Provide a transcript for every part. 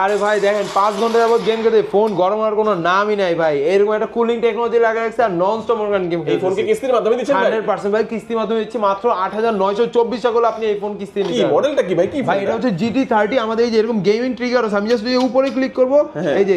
আরে ভাই দেখেন পাঁচ ঘণ্টা যাবত গেম খেতে ফোন গরম হওয়ার কোনো নামই নাই ভাই। এরকম একটা কুলিং টেকনোলজি লাগা রাখছে আর নন স্টপ মর্গান গেম এই ফোন কি কিস্তির মাধ্যমে দিচ্ছেন হান্ড্রেড পার্সেন্ট ভাই কিস্তির মাধ্যমে দিচ্ছি মাত্র আট হাজার নয়শো চব্বিশ টাকা আপনি এই ফোন কিস্তি পারবেন। মডেলটা কি ভাই? কি ভাই এটা হচ্ছে জিটি থার্টি আমাদের এই যে এরকম গেমিং ট্রিগার আছে আমি জাস্ট উপরে ক্লিক করব হ্যাঁ। এই যে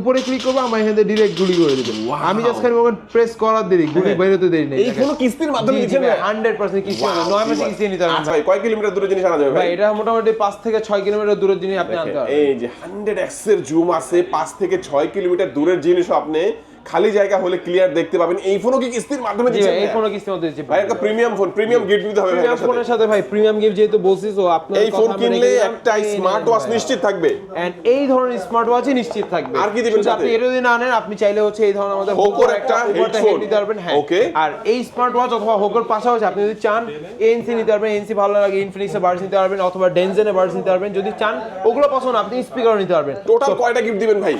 উপরে ক্লিক করব আমার এখান ডিরেক্ট গুলি করে দিবে. আমি জাস্ট খালি ওখানে প্রেস করার দেরি গুলি বেরোতে দেরি নেই এই ফোন কিস্তির মাধ্যমে দিচ্ছেন হান্ড্রেড পার্সেন্ট কিস্তি নয় মাসে কিস্তি নিতে পারবেন আচ্ছা ভাই। কয় কিলোমিটার দূরে জিনিস আনা যাবে ভাই? ভাই এটা মোটামুটি পাঁচ থেকে ছয় কিলোমিটার দূরের জিনিস আপনি আনতে পারবেন। এই যে হান্ড্রেড এক্সের জুম আছে পাঁচ থেকে ছয় কিলোমিটার দূরের জিনিসও আপনি খালি জায়গা হলে ক্লিয়ার দেখতে পাবেন। এই ফোনও কি কিস্তির মাধ্যমে জি দিচ্ছেন এই ভাই? ফোনে কিস্তির মধ্যে দিচ্ছি। ভাই একটা প্রিমিয়াম ফোন প্রিমিয়াম গিফট দিতে হবে প্রিমিয়াম ফোনের সাথে। ভাই প্রিমিয়াম গিফট যেহেতু বলছিস ও আপনার এই ফোন কিনলে একটা স্মার্ট ওয়াচ নিশ্চিত থাকবে। And এই ধরনের স্মার্ট ওয়াচই নিশ্চিত থাকবে। আর কি দিবেন আপনি? এটা যদি না আনেন আপনি চাইলে হচ্ছে এই ধরনের আমাদের Hoco র একটা head নিতে পারবেন হ্যাঁ। Okay. আর এই স্মার্ট ওয়াচ অথবা হোকোর পাশাপাশি আপনি যদি চান এনসি নিতে পারবেন এনসি ভালো লাগে ইনফিনিক্স এর বার্ডস নিতে পারবেন অথবা ডেনজেনের বার্ডস নিতে পারবেন। যদি চান ওগুলো পছন্দ আপনি স্পিকারও নিতে পারবেন। টোটাল কয়টা গিফট দিবেন ভাই?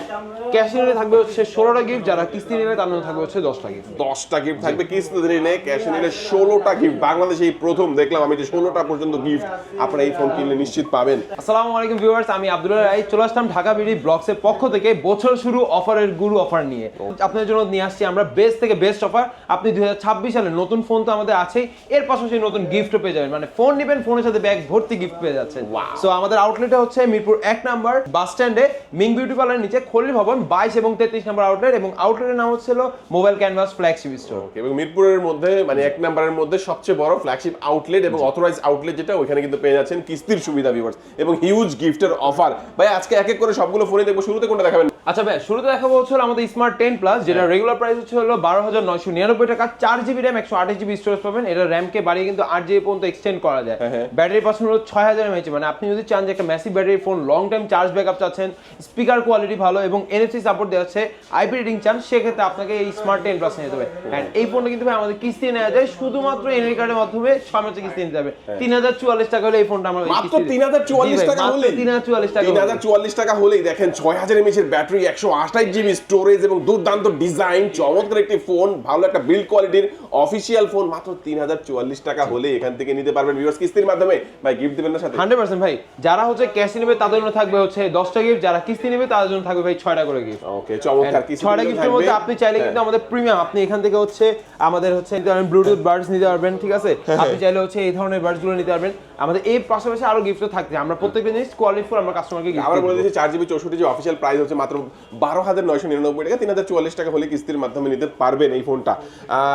ক্যাশ নিলে থাকবে হচ্ছে ষোলোটা গিফট যারা কিস্তি নেবে তার মধ্যে থাকবে হচ্ছে দশটা গিফট দশটা গিফট থাকবে। কিস্তি নিলে ক্যাশ নিলে ষোলোটা গিফট বাংলাদেশে এই প্রথম দেখলাম আমি যে ষোলোটা পর্যন্ত গিফট আপনারা এই ফোন কিনলে নিশ্চিত পাবেন। আসসালামু আলাইকুম ভিউয়ার্স আমি আব্দুল্লাহ রাই চলে আসলাম ঢাকা বিডি ব্লগসের পক্ষ থেকে বছর শুরু অফারের গুরু অফার নিয়ে। আপনাদের জন্য নিয়ে আসছি আমরা বেস্ট থেকে বেস্ট অফার আপনি দুই সালে নতুন ফোন তো আমাদের আছেই। এর পাশাপাশি নতুন গিফটও পেয়ে যাবেন। মানে ফোন নেবেন ফোনের সাথে ব্যাগ ভর্তি গিফট পেয়ে যাচ্ছেন। সো আমাদের আউটলেটটা হচ্ছে মিরপুর এক নাম্বার বাস স্ট্যান্ডে মিং বিউটি পার্লার নিচে খলিল ভবন বাইশ এবং তেত্রিশ নাম্বার আউটলেট এবং আউটলেটের নাম হচ্ছিল মোবাইল ক্যানভাস ফ্ল্যাগশিপ স্টোর এবং মিরপুরের মধ্যে মানে এক নাম্বারের মধ্যে সবচেয়ে বড় ফ্ল্যাগশিপ আউটলেট এবং অথরাইজ আউটলেট যেটা ওইখানে কিন্তু পেয়ে যাচ্ছেন কিস্তির সুবিধা ভিউয়ার্স এবং হিউজ গিফটের অফার ভাই আজকে এক এক করে সবগুলো ফোনে দেখব। শুরুতে কোনটা দেখাবেন? আচ্ছা ভাই শুরুতে দেখাবো হচ্ছে আমাদের স্মার্ট টেন প্লাস যেটা রেগুলার প্রাইস হচ্ছে হলো বারো হাজার নয়শো নিরানব্বই টাকা। চার জিবি র্যাম একশো আঠাশ জিবি স্টোরেজ পাবেন। এটা র্যামকে বাড়িয়ে কিন্তু আট জিবি পর্যন্ত এক্সটেন্ড করা যায়। হ্যাঁ, হ্যাঁ। ব্যাটারি পার্সেন্ট হলো ছয় হাজার এমএইচ মানে আপনি যদি চান যে একটা massive battery phone long time charge backup চাচ্ছেন স্পিকার কোয়ালিটি ভালো এবং এনএফসি সাপোর্ট দেওয়া হচ্ছে আইপি রেটিং চান সেক্ষেত্রে আপনাকে এই স্মার্ট টেন প্লাস নিতে হবে। অ্যান্ড এই ফোনটা কিন্তু ভাই আমাদের কিস্তি নেওয়া যায় শুধুমাত্র এনএল কার্ডের মাধ্যমে মাসে কিস্তি নিতে হবে। তিন হাজার চুয়াল্লিশ টাকা হলে এই ফোনটা আমরা হ্যাঁ। মাত্র তিন হাজার চুয়াল্লিশ টাকা হলে তিন হাজার চুয়াল্লিশ টাকা তিন হাজার চুয়াল্লিশ টাকা হলেই দেখেন ছয় হাজার এমএচের ব্যাটারি একশো আঠাশ জিবি স্টোরেজ এবং দুর্দান্ত ডিজাইন চমৎকার একটি ফোন ভালো একটা বিল্ড কোয়ালিটির অফিসিয়াল ফোন মাত্র তিন হাজার চুয়াল্লিশ টাকা হলে এখান থেকে নিতে পারবেন ভিউয়ার্স কিস্তির মাধ্যমে। ভাই গিফট দিবেন না সাথে? হান্ড্রেড পার্সেন্ট ভাই যারা হচ্ছে ক্যাশ নেবে তাদের জন্য থাকবে হচ্ছে দশটা গিফট যারা কিস্তি নেবে তাদের জন্য থাকবে ভাই ছয়টা করে গিফট ওকে চমৎকার কিস্তি ছয়টা গিফটের মধ্যে আপনি চাইলে হ্যাঁ। কিন্তু আমাদের প্রিমিয়াম আপনি এখান থেকে হচ্ছে আমাদের হচ্ছে ব্লুটুথ বার্ডস নিতে পারবেন ঠিক আছে? হ্যাঁ, আপনি চাইলে হচ্ছে এই ধরনের বার্ডসগুলো নিতে পারবেন। আমাদের এই পাশাপাশি আরও গিফটও থাকছে। আমরা প্রত্যেকটা জিনিস কোয়ালিটি আমরা কাস্টমারকে গিফট আবার বলে দিচ্ছি চার জিবি চৌষট্টি যে অফিসিয়াল প্রাইস হচ্ছে মাত্র বারো হাজার নয়শো নিরানব্বই টাকা তিন হাজার চুয়াল্লিশ টাকা হলে কিস্তির মাধ্যমে নিতে পারবেন এই ফোনটা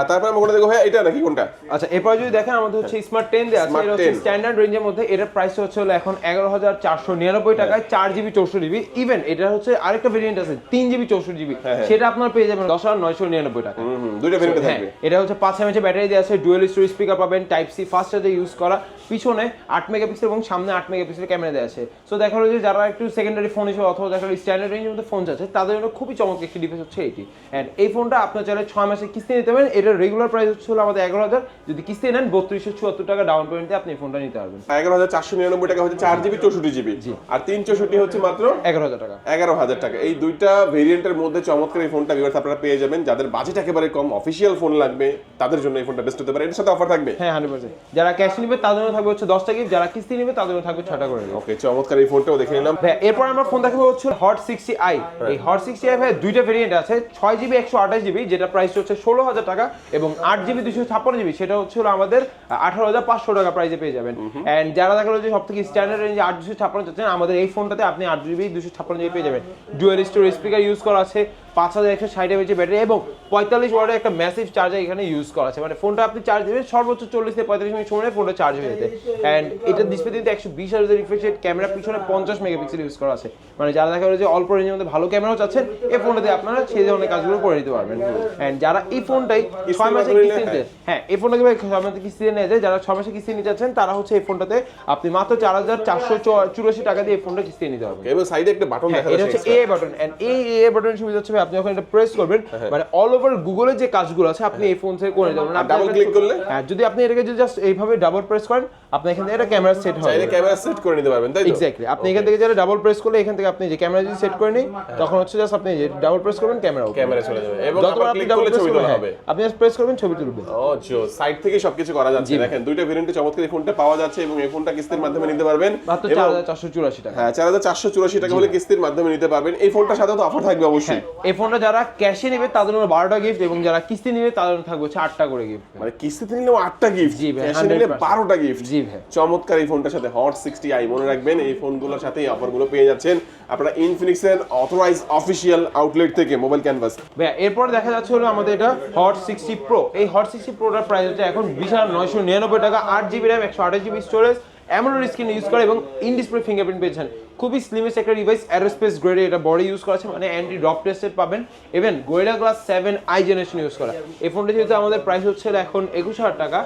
তারপর আমরা কোনটা দেখব হ্যাঁ এটা নাকি কোনটা? আচ্ছা এরপর যদি দেখেন আমাদের হচ্ছে স্মার্ট টেন দেওয়া আছে এটা হচ্ছে স্ট্যান্ডার্ড রেঞ্জের মধ্যে এটার প্রাইস হচ্ছে হলো এখন এগারো হাজার চারশো নিরানব্বই টাকায় চার জিবি চৌষট্টি জিবি। ইভেন এটা হচ্ছে আরেকটা ভেরিয়েন্ট আছে তিন জিবি চৌষট্টি জিবি। হ্যাঁ। সেটা আপনার পেয়ে যাবেন দশ হাজার নয়শো নিরানব্বই টাকা দুইটা ভেরিয়েন্টে হ্যাঁ থাকবে। এটা হচ্ছে পাঁচ এমএচ ব্যাটারি দেওয়া আছে ডুয়েল স্টোরি স্পিকার পাবেন টাইপ সি ফাস্ট চার্জে ইউজ করা। পিছনে আট মেগাপিক্সেল এবং সামনে আট মেগাপিক্সেল ক্যামেরা দেওয়া আছে। সো দেখা হলো যে যারা একটু সেকেন্ডারি ফোন হিসেবে অথবা দেখা হলো স্ট্যান্ডার্ড রেঞ্জের মধ্যে ফোন আছে তাদের জন্য খুবই চমৎকার একটি ডিভাইস হচ্ছে এটি। অ্যান্ড এই ফোনটা আপনার চাইলে ছয় মাসে কিস্তি নিতে পারেন। এটার রেগুলার প্রাইস হচ্ছে হলো আমাদের এগারো হাজার। যদি কিস্তি নেন বত্রিশশো চুয়াত্তর টাকা ডাউন পেমেন্ট দিয়ে আপনি এই ফোনটা নিতে পারবেন। এগারো হাজার চারশো নিরানব্বই টাকা হচ্ছে চার জিবি চৌষট্টি জিবি। আর তিন চৌষট্টি হচ্ছে মাত্র এগারো হাজার টাকা। এগারো হাজার টাকা। এই দুইটা ভেরিয়েন্টের মধ্যে চমৎকার এই ফোনটা ভিউয়ার্স আপনারা পেয়ে যাবেন। যাদের বাজেট একেবারে কম অফিসিয়াল ফোন লাগবে তাদের জন্য এই ফোনটা বেস্ট হতে পারে। এর সাথে অফার থাকবে? হ্যাঁ হান্ড্রেড পার্সেন্ট যারা ক্যাশ নিবে তাদের জন্য থাকবে হচ্ছে দশটা গিফট যারা কিস্তি নিবে তাদের থাকবে ছটা করে ওকে চমৎকার এই ফোনটাও দেখে নিলাম। ভাই এরপর আমরা ফোন দেখাবো হচ্ছে হট সিক্সটি আই এই হট সিক্সটি আই ভাই দুইটা ভেরিয়েন্ট আছে ছয় জিবি একশো আঠাশ জিবি যেটা প্রাইস হচ্ছে ষোলো হাজার টাকা এবং আট জিবি দুশো ছাপ্পান্ন জিবি সেটা হচ্ছে আমাদের আঠারো হাজার পাঁচশো টাকা প্রাইসে পেয়ে যাবেন। অ্যান্ড যারা দেখা যে সব থেকে স্ট্যান্ডার্ড রেঞ্জে আট দুশো ছাপ্পান্ন চাচ্ছেন আমাদের এই ফোনটাতে আপনি আট জিবি দুশো ছাপ্পান্ন জিবি পেয়ে যাবেন। ডুয়েল স্টোর স্পিকার ইউজ করা আছে পাঁচ হাজার একশো ষাট এমএচের ব্যাটারি এবং পঁয়তাল্লিশ ওয়াটের একটা ম্যাসিভ চার্জার এখানে ইউজ করা আছে। মানে ফোনটা আপনি চার্জ দেবেন সর্বোচ্চ চল্লিশ থেকে পঁয়তাল্লিশ মিনিট সময় ফোনটা চার্জ হয়ে যেতে। অ্যান্ড এটা ডিসপ্লে কিন্তু একশো বিশ হাজার রিফ্রেশ ক্যামেরা পিছনে পঞ্চাশ মেগাপিক্সেল ইউজ করা আছে। মানে যারা দেখা গেলো যে অল্প রেঞ্জের মধ্যে ভালো ক্যামেরাও চাচ্ছেন এই ফোনটাতে আপনারা সেই ধরনের কাজগুলো করে নিতে পারবেন। অ্যান্ড যারা এই ফোনটাই ছয় মাসে মাধ্যমে কিস্তি নিতে হ্যাঁ এই ফোনটাকে ভাই ছয় মাসে কিস্তি নিয়ে যায়। যারা ছয় মাসে কিস্তি নিতে চাচ্ছেন তারা হচ্ছে এই ফোনটাতে আপনি মাত্র চার হাজার চারশো চুরাশি টাকা দিয়ে এই ফোনটা কিস্তি নিতে পারবেন। এবং সাইডে একটা বাটন হ্যাঁ, দেখা এটা হচ্ছে এ বাটন এন্ড এই এ বাটনের সুবিধা হচ্ছে আপনি যখন এটা প্রেস করবেন। মানে অল ওভার গুগলের যে কাজগুলো আছে আপনি এই ফোন থেকে করে double একটা- click করলে? হ্যাঁ যদি আপনি এটাকে যদি জাস্ট এইভাবে ডাবল প্রেস করেন আপনি এখানে এখান থেকে এটা ক্যামেরা সেট হয় চাইলে ক্যামেরা সেট করে নিতে পারবেন তাই তো? এক্স্যাক্টলি আপনি এখান থেকে যারা ডাবল প্রেস করলে এখান থেকে আপনি যে ক্যামেরা যদি সেট করে নিই তখন হচ্ছে জাস্ট আপনি যে ডাবল প্রেস করবেন ক্যামেরা ক্যামেরা চলে যাবে। এবং যতবার আপনি ডাবল প্রেস করবেন হ্যাঁ, হবে। আপনি জাস্ট প্রেস করবেন ছবি তুলবে ও জো সাইড থেকে সবকিছু করা যাচ্ছে। দেখেন দুইটা ভেরিয়েন্টে চমৎকার এই ফোনটা পাওয়া যাচ্ছে এবং এই ফোনটা কিস্তির মাধ্যমে নিতে পারবেন। মাত্র এবং- চার হাজার চারশো চুরাশি টাকা। হ্যাঁ চার হাজার চারশো চুরাশি টাকা হলে কিস্তির মাধ্যমে নিতে পারবেন। এই ফোনটার সাথে তো অফার থাকবে অবশ্যই। এই ফোনটা যারা ক্যাশে নেবে তাদের জন্য বারোটা গিফট এবং যারা কিস্তি নেবে তাদের জন্য থাকবে হচ্ছে আটটা করে গিফট মানে কিস্তিতে নিলেও আটটা গিফট জি ভাই, ক্যাশে নিলে 100% বারোটা গিফট জি ভাই চমৎকার এই ফোনটার সাথে হট সিক্সটি আই মনে রাখবেন। এই ফোনগুলোর সাথে অফারগুলো পেয়ে যাচ্ছেন। আপনারা ইনফিনিক্সের অথরাইজ অফিসিয়াল আউটলেট থেকে মোবাইল ক্যানভাস ভাইয়া, এরপর দেখা যাচ্ছে হলো আমাদের এটা হট সিক্সটি প্রো এই হট সিক্সটি প্রোটার প্রাইস হচ্ছে এখন বিশাল নয়শো নিরানব্বই টাকা, আট জিবি র্যাম একশো আঠাশ GB storage AMOLED screen use করে এবং ইন ডিসপ্লে ফিঙ্গারপ্রিন্ট পেয়েছেন খুবই স্লিমেস্ট একটা ডিভাইস অ্যারোস্পেস গ্রেডে এটা বডি ইউজ করা আছে মানে অ্যান্টি ড্রপ টেস্টেড পাবেন। Even gorilla glass seven i generation use করা। এই ফোনটা যেহেতু আমাদের প্রাইস হচ্ছে এখন একুশ হাজার টাকা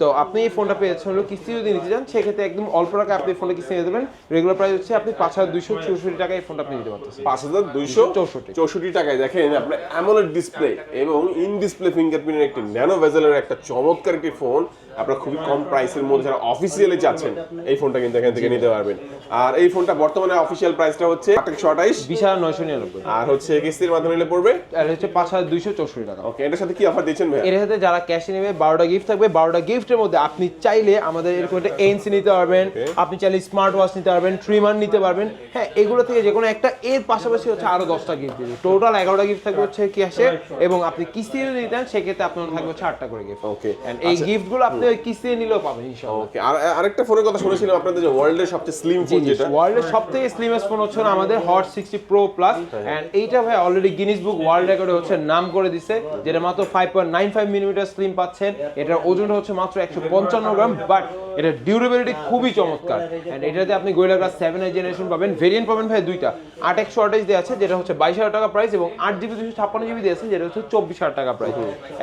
তো আপনি এই ফোনটা পেয়েছেন হলো কিস্তি যদি নিতে চান সেক্ষেত্রে একদম অল্প টাকা আপনি ফোনটা কিস্তি নিতে দেবেন রেগুলার প্রাইস হচ্ছে আপনি পাঁচ হাজার দুইশো চৌষট্টি টাকা এই ফোনটা আপনি নিতে পারতেছেন। পাঁচ হাজার দুইশো চৌষট্টি। চৌষট্টি টাকায় দেখেন আপনার অ্যামোলেড ডিসপ্লে এবং ইন ডিসপ্লে ফিঙ্গারপ্রিন্টের একটি ন্যানো ভেজেলের একটা চমৎকার একটি ফোন আপনার খুবই কম প্রাইসের মধ্যে যারা অফিসিয়ালি চাচ্ছেন এই ফোনটা কিন্তু এখান থেকে নিতে পারবেন। আর এই ফোনটা বর্তমানে অফিসিয়াল প্রাইসটা হচ্ছে একশো আঠাইশ। বিশ হাজার নয়শো নিরানব্বই। আর হচ্ছে কিস্তির মাধ্যমে নিলে পড়বে? আর হচ্ছে পাঁচ হাজার দুইশো চৌষট্টি টাকা। ওকে এটার সাথে কি অফার দিচ্ছেন ভাই এর সাথে যারা ক্যাশে নেবে বারোটা গিফট থাকবে। বারোটা গিফটের মধ্যে আপনি চাইলে আমাদের এরকম একটা এনসি নিতে পারবেন আপনি চাইলে স্মার্ট ওয়াচ নিতে পারবেন ট্রিমার নিতে পারবেন। হ্যাঁ এগুলো থেকে যে কোনো একটা এর পাশাপাশি হচ্ছে আরও দশটা গিফট দিবে। টোটাল এগারোটা গিফট থাকবে হচ্ছে ক্যাশে এবং আপনি কিস্তি যদি নিতেন সেক্ষেত্রে আপনার থাকবে হচ্ছে আটটা করে গিফট ওকে এই গিফটগুলো আপনি কিস্তি নিলেও পাবেন ইনশাআল্লাহ। ওকে আর আরেকটা ফোনের কথা শুনেছিলাম আপনাদের যে ওয়ার্ল্ডের সবচেয়ে স্লিম ফোন যেটা। ওয়ার্ল্ডের সব থেকে স্লিমেস্ট ফোন হচ্ছে আমাদের hot sixty pro plus and এইটা ভাই অলরেডি গিনিস বুক ওয়ার্ল্ড রেকর্ডে হচ্ছে নাম করে দিছে যেটা মাত্র five point nine five millimetre slim পাচ্ছেন। এটার ওজনটা হচ্ছে মাত্র একশো পঞ্চান্ন গ্রাম বাট এটা ডিউরেবিলিটি খুবই চমৎকার। এন্ড এটাতে আপনি গোয়েলা গ্লাস সেভেন এর জেনারেশন পাবেন ভেরিয়েন্ট পাবেন ভাই দুইটা। আট একশো আঠাশ দিয়ে আছে যেটা হচ্ছে বাইশ হাজার টাকা প্রাইস এবং আট জিবি দুশো ছাপ্পান্ন জিবি দিয়ে আছে যেটা হচ্ছে চব্বিশ হাজার টাকা প্রাইস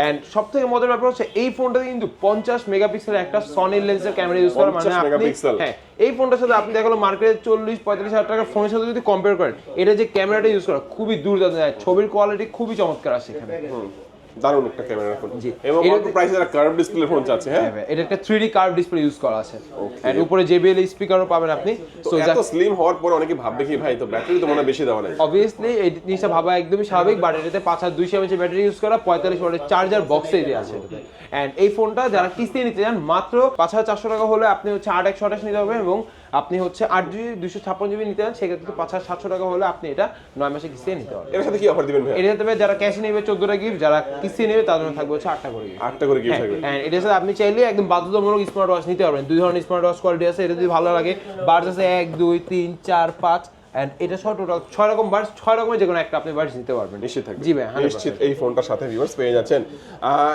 এন্ড সব থেকে মজার ব্যাপার হচ্ছে এই ফোনটাতে কিন্তু পঞ্চাশ মেগাপিক্সেলের একটা সনি লেন্সের ক্যামেরা ইউজ করা মানে আপনি হ্যাঁ এই ফোনটার সাথে আপনি দেখাল মার্কেটে চল্লিশ, পঁয়তাল্লিশ হাজার টাকার ফোনের সাথে যদি কম্পেয়ার করেন, এটা যে ক্যামেরাটা ইউজ করা, খুবই দুর্দান্ত ছবির কোয়ালিটি খুবই চমৎকার আসে এখানে। দারুণ একটা ক্যামেরা ফোন জি। এবং অল্প প্রাইসে যারা কার্ভ ডিসপ্লে ফোন চাচ্ছে হ্যাঁ? হ্যাঁ এটা একটা three D curve display use করা আছে। এন্ড উপরে জেবিএল স্পিকারও পাবেন আপনি। সো এত স্লিম হওয়ার পরে অনেকে ভাববে কি ভাই তো ব্যাটারি তো মনে বেশি দেওয়া নাই। অবভিয়াসলি এই জিনিসটা ভাবা একদমই স্বাভাবিক। বাট এটাতে পাঁচ হাজার দুইশো এমএচ ব্যাটারি ইউজ করা পঁয়তাল্লিশ ওয়াটের চার্জার বক্সে দিয়ে আছে। এটাতে এন্ড এই ফোনটা যারা কিস্তি নিতে চান মাত্র পাঁচ হাজার চারশো টাকা হলে আপনি হচ্ছে আট একশো আঠাশ নিতে পারবেন এবং আপনি হচ্ছে আট জিবি দুশো ছাপ্পান্ন জিবি নিতে চান সেক্ষেত্রে পাঁচ হাজার সাতশো টাকা হলে আপনি এটা নয় মাসে কিস্তিতে নিতে পারবেন। এর সাথে কি অফার দিবেন ভাই এর সাথে যারা ক্যাশে নেবে চোদ্দটা গিফট যারা কিস্তি নেবে তাদের জন্য থাকবে হচ্ছে আটটা করে গিফট আটটা করে গিফট থাকবে। হ্যাঁ এটার সাথে আপনি চাইলে একদম বাধ্যতামূলক স্মার্ট ওয়াচ নিতে পারবেন। দুই ধরনের স্মার্ট ওয়াচ কোয়ালিটি আছে এটা যদি ভালো লাগে বার্স আছে এক দুই তিন চার পাঁচ এন্ড এটা সহ টোটাল ছয় রকম বার্স ছয় রকমের যে কোনো একটা আপনি বার্স নিতে পারবেন। নিশ্চিত থাকবে। জি ভাই নিশ্চিত এই ফোনটার সাথে ভিউয়ার্স পেয়ে যাচ্ছেন।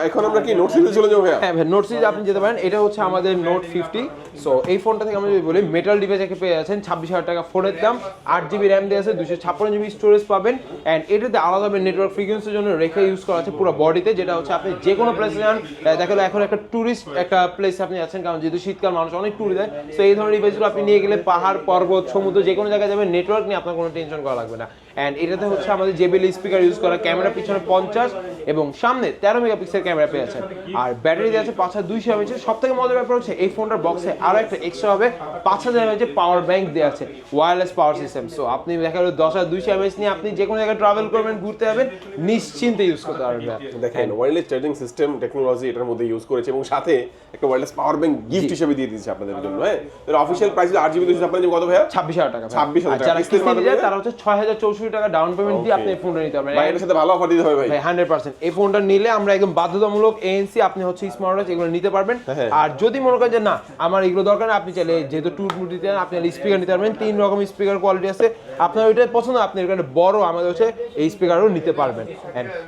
এখন আমরা কি নোট সিরিজে চলে যাব হ্যাঁ ভাই নোট সিরিজ আপনি যেতে পারেন। এটা হচ্ছে আমাদের নোট ফিফটি সো এই ফোনটা থেকে আমরা যদি বলি মেটাল ডিভাইস একে পেয়ে যাচ্ছেন ছাব্বিশ হাজার টাকা ফোনের দাম। আট জিবি র্যাম দিয়ে আছে দুশো ছাপ্পান্ন জিবি স্টোরেজ পাবেন। অ্যান্ড এটাতে আলাদাভাবে নেটওয়ার্ক ফ্রিকোয়েন্সির জন্য রেখে ইউজ করা আছে পুরো বডিতে যেটা হচ্ছে আপনি যে কোনো প্লেসে যান। দেখা গেলো এখন একটা ট্যুরিস্ট একটা প্লেস আপনি আছেন কারণ যেহেতু শীতকাল মানুষ অনেক ট্যুর দেয়। সো এই ধরনের ডিভাইসগুলো আপনি নিয়ে গেলে পাহাড় পর্বত সমুদ্র যে কোনো জায়গায় যাবেন নেটওয়ার্ক নিয়ে আপনার কোনো টেনশন করা লাগবে না। অ্যান্ড এটাতে হচ্ছে আমাদের জেবিএল স্পিকার ইউজ করা ক্যামেরা পিছনে পঞ্চাশ এবং সামনে তেরো মেগাপিক্সেল ক্যামেরা পেয়ে আছেন আর ব্যাটারি দেওয়া আছে পাঁচ হাজার দুইশো এমএচ সব থেকে মজার ব্যাপার হচ্ছে এই ফোনটার বক্সে আরও একটা এক্সট্রা হবে পাঁচ হাজার এমএচ পাওয়ার ব্যাংক দেওয়া আছে ওয়্যারলেস পাওয়ার সিস্টেম সো আপনি দেখা গেলো দশ হাজার দুইশো এমএচ নিয়ে আপনি যে কোনো জায়গায় ট্রাভেল করবেন ঘুরতে যাবেন নিশ্চিন্তে ইউজ করতে পারবেন। দেখেন ওয়্যারলেস চার্জিং সিস্টেম টেকনোলজি এটার মধ্যে ইউজ করেছে এবং সাথে একটা ওয়্যারলেস পাওয়ার ব্যাংক গিফট হিসেবে দিয়ে দিয়েছে আপনাদের জন্য হ্যাঁ? এর অফিসিয়াল প্রাইস আট জিবি দুশো জিবি কত ভাইয়া? ছাব্বিশ হাজার টাকা 26,000 আর যারা টাকা। তারা হচ্ছে ছয় হাজার চৌষট্টি টাকা ডাউন পেমেন্ট দিয়ে আপনি এই ফোনটা নিতে পারবেন। ভাই এটার সাথে ভালো অফার দিতে হবে ভাই। এই ফোনটা নিলে আমরা একদম বাধ্যতামূলক এএনসি আপনি হচ্ছে স্মার্ট ওয়াচ এগুলো নিতে পারবেন। হ্যাঁ। আর যদি মনে করেন যে না আমার এগুলো দরকার না আপনি চাইলে যেহেতু দিতে আপনি স্পিকার নিতে পারবেন। তিন রকম স্পিকার কোয়ালিটি আছে। আপনার ওইটা পছন্দ আপনি এখানে বড় আমাদের হচ্ছে এই স্পিকারও নিতে পারবেন।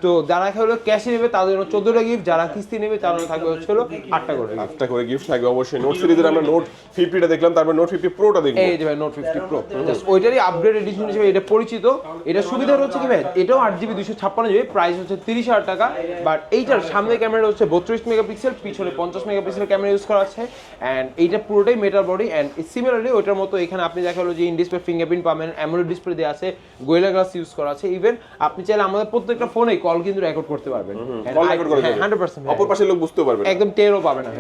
তো যারা হলো ক্যাশে নেবে তাদের জন্য চোদ্দটা গিফট যারা কিস্তি নেবে তার জন্য থাকবে হচ্ছে হলো আটটা করে। একটা করে গিফট থাকবে অবশ্যই। নোট সিরিজের আমরা নোট ফিফটিটা দেখলাম তারপর নোট ফিফটি প্রোটা দেখব। এই যে ভাই নোট ফিফটি প্রো জাস্ট ওইটারই আপগ্রেড এডিশন হিসেবে এটা পরিচিত। এটা সুবিধা হচ্ছে কি ভাই? এটাও আট জিবি দুশো ছাপ্পান্ন জিবি প্রাইস হচ্ছে তিরিশ হাজার টাকা। বাট এইটার সামনে ক্যামেরা হচ্ছে বত্রিশ মেগাপিক্সেল পিছনে পঞ্চাশ মেগাপিক্সেল ক্যামেরা ইউজ করা আছে। অ্যান্ড এইটা পুরোটাই মেটাল বডি অ্যান্ড সিমিলারলি ওইটার মতো এখানে আপনি দেখা হলো যে ইন ডিসপ্লে ফিঙ্গারপ্রিন্ট পাবেন অ্যামোলেড ডিসপ্লে দেওয়া আছে গোয়েলা গ্লাস ইউজ করা আছে। ইভেন আপনি চাইলে আমাদের প্রত্যেকটা ফোনে কল কিন্তু রেকর্ড করতে পারবেন। হান্ড্রেড পার্সেন্ট অপর পাশের লোক বুঝতে পারবে একদম টেরও পাবে না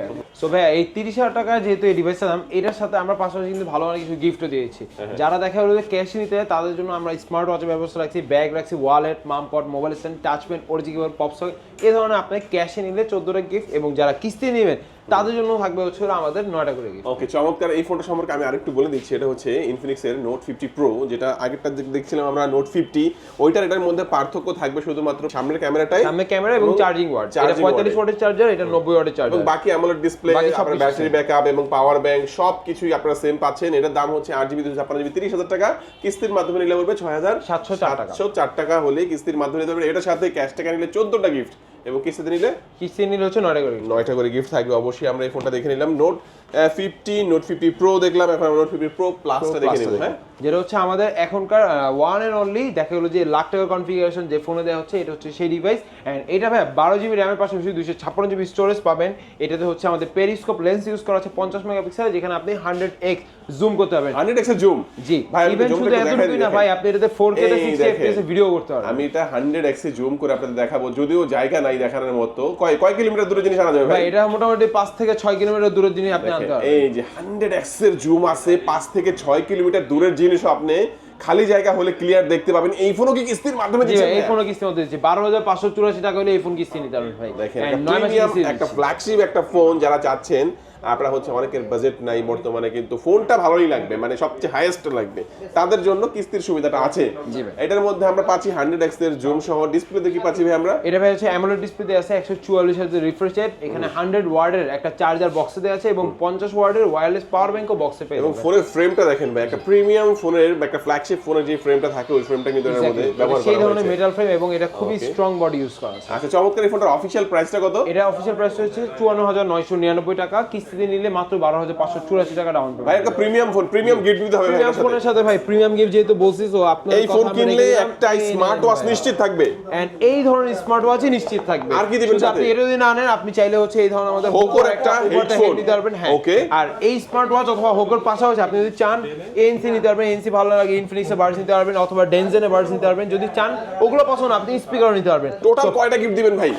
সো ভাইয়া এই তিরিশ হাজার টাকা যেহেতু এই ডিভাইসের দাম এটার সাথে আমরা পাশাপাশি কিন্তু ভালো অনেক কিছু গিফটও দিয়েছি। যারা দেখা হলো যে ক্যাশ নিতে তাদের জন্য আমরা স্মার্ট ওয়াচের ব্যবস্থা রাখছি ব্যাগ রাখছি wallet মামপট mobile stand touch pen pen পপসক এ ধরনের আপনি ক্যাশে নিলে চোদ্দোটা গিফট এবং যারা কিস্তি নেবেন তাদের জন্য থাকবে হচ্ছে আমাদের নয়টা করে গিফট ওকে চমৎকার। এই ফোনটা সম্পর্কে আমি আরেকটু বলে দিচ্ছি এটা হচ্ছে ইনফিনিক্স এর নোট ফিফটি প্রো যেটা আগেরটা দেখছিলাম আমরা নোট ফিফটি ওইটার এটার মধ্যে পার্থক্য থাকবে শুধুমাত্র সামনের ক্যামেরাটাই সামনে ক্যামেরা এবং চার্জিং ওয়াট এটা পঁয়তাল্লিশ ওয়াটের চার্জার এটা নব্বই ওয়াটের এবং বাকি অ্যামোলেড ডিসপ্লে আপনার ব্যাটারি ব্যাকআপ এবং পাওয়ার ব্যাংক সব কিছুই আপনারা সেম পাচ্ছেন। এটার দাম হচ্ছে আট জিবি দুশো ছাপ্পান্ন জিবি তিরিশ হাজার টাকা। কিস্তির মাধ্যমে নিলে পড়বে ছয় হাজার 704 টাকা। সাতশো চার টাকা হলে কিস্তির মাধ্যমে নিতে পারবেন। এটার সাথে ক্যাশ টাকা নিলে চোদ্দটা গিফট এবং কিস্তিতে নিলে? কিস্তি নিলে হচ্ছে নয়টা করে নয়টা করে গিফট থাকবে অবশ্যই আমরা এই ফোনটা দেখে নিলাম। Note fifty note fifty pro দেখলাম এখন নোট ফিফটি প্রো প্লাসটা দেখে নেব হ্যাঁ? যেটা হচ্ছে আমাদের এখনকার ওয়ান এন্ড অনলি দেখা গেলো যে লাখ টাকার কনফিগারেশন যে ফোনে দেওয়া হচ্ছে এটা হচ্ছে সেই ডিভাইস অ্যান্ড এটা ভাই বারো জিবি র্যামের পাশাপাশি দুইশো ছাপ্পান্ন জিবি স্টোরেজ পাবেন। এটাতে হচ্ছে আমাদের পেরিস্কোপ লেন্স ইউজ করা আছে পঞ্চাশ মেগাপিক্সেল যেখানে আপনি হান্ড্রেড এক্স জুম করতে পারবেন। হান্ড্রেড এক্সের জুম জি। ভাই ইভেন শুধু এতটুকুই না ভাই আপনি এটাতে four K sixty FPS video করতে পারবেন। আমি এটা হান্ড্রেড এক্সে জুম করে আপনাদের দেখাবো যদিও জায়গা নাই দেখানোর মতো। কয় কয় কিলোমিটার দূরে জিনিস আনা যাবে ভাই? এটা মোটামুটি পাঁচ থেকে ছয় কিলোমিটার দূরের জিনিস আপনি এই যে হান্ড্রেড এক্সের জুম আছে পাঁচ থেকে ছয় কিলোমিটার দূরের জিনিস আপনি খালি জায়গা হলে ক্লিয়ার দেখতে পাবেন। এই ফোনও কি কিস্তির মাধ্যমে দিচ্ছে এই ফোনও কিস্তির কিস্তি মধ্যে দিচ্ছি। বারো হাজার পাঁচশো চুরাশি টাকা হলে এই ফোন কিস্তি নিতে পারবেন ভাই। দেখেন And একটা। ফ্ল্যাগশিপ একটা ফোন যারা চাচ্ছেন আপনারা হচ্ছে অনেকের বাজেট নাই বর্তমানে কিন্তু ফোনটা ভালোই লাগবে মানে সবচেয়ে হাইয়েস্ট লাগবে। তাদের জন্য কিস্তির সুবিধাটা আছে। এটার মধ্যে আমরা পাচ্ছি হান্ড্রেড এক্সের জুম সহ ডিসপ্লে দেখি পাচ্ছি ভাই আমরা? এটা ভাই হচ্ছে অ্যামোলেড ডিসপ্লেতে আছে একশো চুয়াল্লিশ হাজার রিফ্রেশ রেট এখানে হান্ড্রেড ওয়ার্ডের একটা চার্জার বক্সে দেওয়া আছে এবং পঞ্চাশ ওয়ার্ডের ওয়্যারলেস পাওয়ার ব্যাংকও বক্সে পেয়ে এবং ফোনের ফ্রেমটা দেখেন ভাই একটা প্রিমিয়াম ফোনের বা একটা ফ্ল্যাগশিপ ফোনের যে ফ্রেমটা থাকে ওই ফ্রেমটা কিন্তু এর মধ্যে. ব্যবহার সেই করা ধরনের হয়েছে। মেটাল ফ্রেম এবং এটা খুবই স্ট্রং বডি ইউজ করা আছে। আচ্ছা চমৎকার এই ফোনটার অফিসিয়াল প্রাইসটা কত? এটা অফিসিয়াল প্রাইস হচ্ছে চুয়ান্ন হাজার নয়শো নিরানব্বই টাকা। কিস্তিতে নিলে মাত্র বারো হাজার পাঁচশো চুরাশি টাকা ডাউন ভাই একটা প্রিমিয়াম ফোন প্রিমিয়াম গিফট দিতে হবে প্রিমিয়াম ফোনের সাথে। ভাই প্রিমিয়াম গিফট যেহেতু বলছি তো আপনার এই ফোন কিনলে একটা স্মার্ট ওয়াচ নিশ্চিত থাকবে। এন্ড এই ধরনের স্মার্ট ওয়াচই নিশ্চিত থাকবে। আর কি দিবেন আপনি এটা যদি না আপনি চাইলে হচ্ছে এই ধরনের আমাদের একটা head দিতে পারবেন হ্যাঁ। Okay. আর এই স্মার্ট ওয়াচ অথবা হোকোর পাশাপাশি আপনি যদি চান এনসি নিতে পারবেন এনসি ভালো লাগে ইনফিনিক্সের বার্ডস নিতে পারবেন অথবা ডেনজেনের বার্ডস নিতে পারবেন। যদি চান ওগুলো পছন্দ আপনি স্পিকার নিতে পারবেন। টোটাল কয়টা গিফট দিবেন ভাই?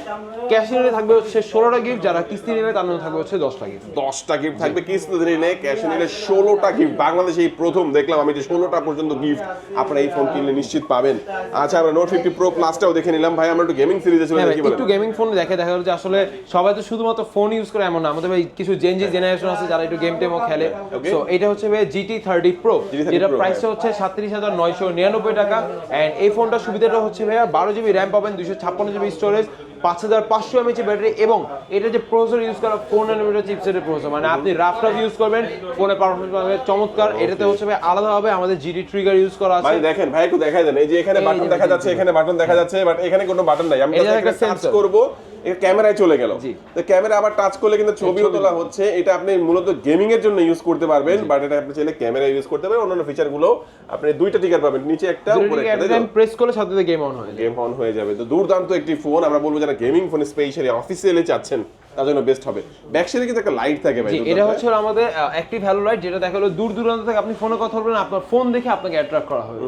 ক্যাশ নিলে থাকবে হচ্ছে ষোলোটা গিফট যারা কিস্তি নিলে তার মধ্যে থাকবে হচ্ছে দশটা গিফট দশটা গিফট থাকবে। কিস্তিতে নিলে ক্যাশে নিলে ষোলোটা গিফট বাংলাদেশে এই প্রথম দেখলাম আমি যে ষোলোটা পর্যন্ত গিফট আপনারা এই ফোন কিনলে নিশ্চিত পাবেন। আচ্ছা আমরা নোট ফিফটি প্রো প্লাসটাও দেখে নিলাম। ভাই আমরা একটু গেমিং সিরিজে চলে বলেন। একটু গেমিং ফোন দেখে দেখা যাচ্ছে আসলে সবাই তো শুধুমাত্র ফোন ইউজ করে এমন না। আমাদের ভাই কিছু জেনজি জেনারেশন আছে যারা একটু গেম টেমও খেলে. সো এটা হচ্ছে ভাই জিটি থার্টি প্রো GT30 যেটা Pro, প্রাইসটা হচ্ছে সাতত্রিশ হাজার নয়শো নিরানব্বই টাকা। অ্যান্ড এই ফোনটার সুবিধাটা হচ্ছে ভাইয়া বারো জিবি র্যাম পাবেন দুশো ছাপ্পান্ন জিবি স্টোরেজ পাঁচ হাজার পাঁচশো এমএচ ব্যাটারি এবং এটা যে প্রসেসর ইউজ করা ফোর নানোমিটার চিপসেটের প্রসেসর মানে আপনি রাফ রাফ ইউজ করবেন ফোনে পারফরমেন্স পাবে চমৎকার। এটাতে হচ্ছে ভাই আলাদাভাবে আমাদের জিডি ট্রিগার ইউজ করা আছে। ভাই দেখেন ভাই একটু দেখাই দেন। এই যে এখানে বাটন দেখা যাচ্ছে এখানে বাটন দেখা যাচ্ছে বাট এখানে কোনো বাটন নাই। আমি একটা টাচ করব। এটা ক্যামেরায় চলে গেল। তো ক্যামেরা আবার টাচ করলে কিন্তু ছবিও তোলা হচ্ছে। এটা আপনি মূলত গেমিং এর জন্য ইউজ করতে পারবেন বাট এটা আপনি চাইলে ক্যামেরা ইউজ করতে পারবেন অন্যান্য ফিচারগুলো আপনি দুইটা টিকার পাবেন নিচে একটা উপরে একটা প্রেস করলে সাথে সাথে গেম অন হয়ে গেম অন হয়ে যাবে। তো দুর্দান্ত একটি ফোন আমরা বলব যারা গেমিং ফোন স্পেশালি অফিসিয়ালি চাচ্ছেন তার জন্য বেস্ট হবে। ব্যাক সাইডে কিন্তু একটা লাইট থাকে ভাই এটা হচ্ছে হলো আমাদের অ্যাক্টিভ হ্যালো লাইট যেটা দেখা গেলো দূর দূরান্ত থেকে আপনি ফোনে কথা বলবেন আপনার ফোন দেখে আপনাকে অ্যাট্রাক্ট করা হবে।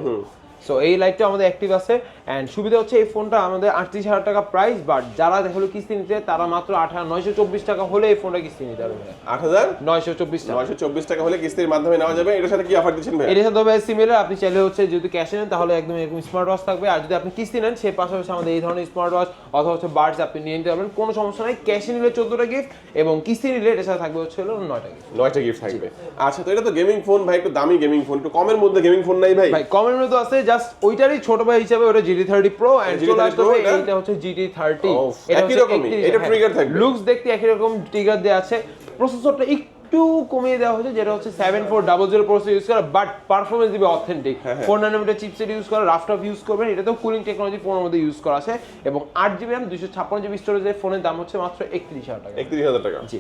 সো এই লাইটটা আমাদের অ্যাক্টিভ আছে অ্যান্ড সুবিধা হচ্ছে এই ফোনটা আমাদের আটত্রিশ হাজার টাকা প্রাইস বাট যারা দেখা কিস্তি নিতে তারা মাত্র নয়শো চব্বিশ টাকা হলে এই ফোনটা কিস্তি নিতে পারবে। আট হাজার? নয়শো চব্বিশ টাকা। নয়শো চব্বিশ টাকা হলে কিস্তির মাধ্যমে নেওয়া যাবে? এটার সাথে কি অফার দিচ্ছেন ভাই এর সাথে হবে সিমিলার আপনি চাইলে হচ্ছে যদি ক্যাশে নেন তাহলে একদম এরকম স্মার্ট ওয়াচ থাকবে। আর যদি আপনি কিস্তি নেন সে পাশাপাশি আমাদের এই ধরনের স্মার্ট ওয়াচ অথবা হচ্ছে বার্ডস আপনি নিয়ে নিতে পারবেন। কোনো সমস্যা নাই ক্যাশে নিলে চোদ্দটা গিফট এবং কিস্তি নিলে এটার সাথে থাকবে হচ্ছে হলো নয়টা গিফট নয়টা গিফট থাকবে। আচ্ছা তো এটা তো গেমিং ফোন ভাই একটু দামি গেমিং ফোন একটু কমের মধ্যে গেমিং ফোন নাই ভাই? ভাই কমের মধ্যে আছে জাস্ট ওইটারই ছোট ভাই হিসাবে ওটা জিটি থার্টি প্রো GT30 চলে আসতে হবে এটা? এইটা হচ্ছে জিটি থার্টি একই রকমই, এটা trigger থাকবে। লুকস দেখতে একই রকম ট্রিগার দেওয়া আছে। প্রসেসরটা একটু কমিয়ে দেওয়া হয়েছে যেটা হচ্ছে seven four double zero processor use করা বাট পারফরমেন্স দিবে অথেন্টিক হ্যাঁ, ফোর চিপসেট ইউজ করা রাফটপ ইউজ করবেন এটাতেও কুলিং টেকনোলজি ফোনের মধ্যে ইউজ করা আছে এবং আট জিবি র্যাম দুশো ছাপ্পান্ন জিবি স্টোরেজের ফোনের দাম হচ্ছে মাত্র একত্রিশ হাজার টাকা। একত্রিশ হাজার টাকা। জি।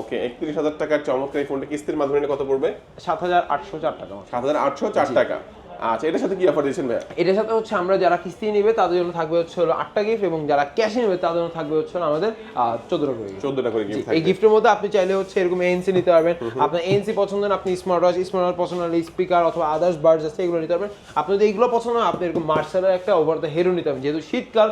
ওকে একত্রিশ হাজার টাকার চমৎকার এই ফোনটা কিস্তির মাধ্যমে কত পড়বে? সাত হাজার আটশো চার টাকা সাত হাজার আটশো চার টাকা। আচ্ছা এটার সাথে কি অফার দিয়েছেন ভাইয়া? এটার সাথে হচ্ছে আমরা যারা কিস্তি নেবে তাদের জন্য থাকবে হচ্ছে হলো আটটা গিফট এবং যারা ক্যাশে নেবে তাদের জন্য থাকবে হচ্ছে আমাদের চোদ্দটা করে চোদ্দটা করে গিফট এই গিফটের মধ্যে আপনি চাইলে হচ্ছে এরকম এনসি নিতে পারবেন। আপনার এনসি পছন্দ না আপনি স্মার্ট ওয়াচ স্মার্ট ওয়াচ পছন্দ হলে স্পিকার অথবা আদার্স বার্ডস আছে এগুলো নিতে পারবেন। আপনি যদি এগুলো পছন্দ না আপনি এরকম মার্শালের একটা ওভার দ্য হেডও নিতে পারবেন। যেহেতু শীতকাল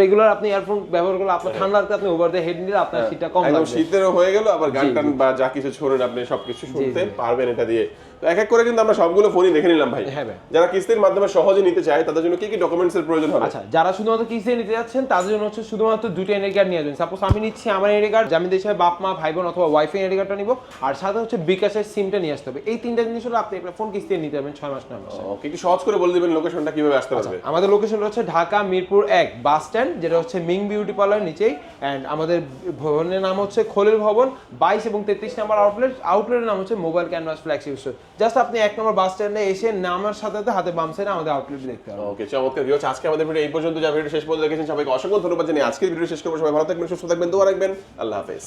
রেগুলার আপনি ইয়ারফোন ব্যবহার করলে আপনার ঠান্ডা লাগতে আপনি ওভার দ্য হেড নিলে আপনার শীতটা কম লাগবে। শীতেরও হয়ে গেল আবার গান টান বা যা কিছু ছোড়েন আপনি সবকিছু শুনতে পারবেন এটা দিয়ে। তো এক এক করে কিন্তু আমরা সবগুলো ফোনই দেখে নিলাম ভাই। হ্যাঁ ভাই। যারা কিস্তির মাধ্যমে সহজে নিতে চায় তাদের জন্য কি কি ডকুমেন্টস এর প্রয়োজন হবে? আচ্ছা যারা শুধুমাত্র কিস্তি নিতে যাচ্ছেন তাদের জন্য হচ্ছে শুধুমাত্র দুটো এনআই কার্ড নিয়ে যাবেন সাপোজ আমি নিচ্ছি আমার এনআই কার্ড আমি দেশে বাপ মা ভাই বোন অথবা ওয়াইফাই এনআই কার্ডটা নিব আর সাথে হচ্ছে বিকাশের সিমটা নিয়ে আসতে হবে। এই তিনটা জিনিস হলো আপনি একটা ফোন কিস্তি নিতে পারবেন ছয় মাস নয় মাসে ওকে একটু সহজ করে বলে দিবেন লোকেশনটা কীভাবে আসতে পারবে? আমাদের লোকেশন হচ্ছে ঢাকা মিরপুর এক বাস স্ট্যান্ড যেটা হচ্ছে মিং বিউটি পার্লার নিচেই। অ্যান্ড আমাদের ভবনের নাম হচ্ছে খলিল ভবন বাইশ এবং তেত্রিশ নাম্বার আউটলেট আউটলেটের নাম হচ্ছে mobile canvas flagship store just আপনি এক নম্বর বাস স্ট্যান্ডে এসে নামার সাথে সাথে হাতে বাম সাইডে আমাদের আউটলেট দেখতে হবে। ওকে চমৎকার ভিউ আজকে আমাদের ভিডিও এই পর্যন্ত, যা ভিডিও শেষ পর্যন্ত দেখেছেন, সবাইকে অসংখ্য ধন্যবাদ জানিয়ে আজকের ভিডিও শেষ করব। সবাই ভালো থাকবেন, সুস্থ থাকবেন, দোয়া রাখবেন। আল্লাহ হাফেজ।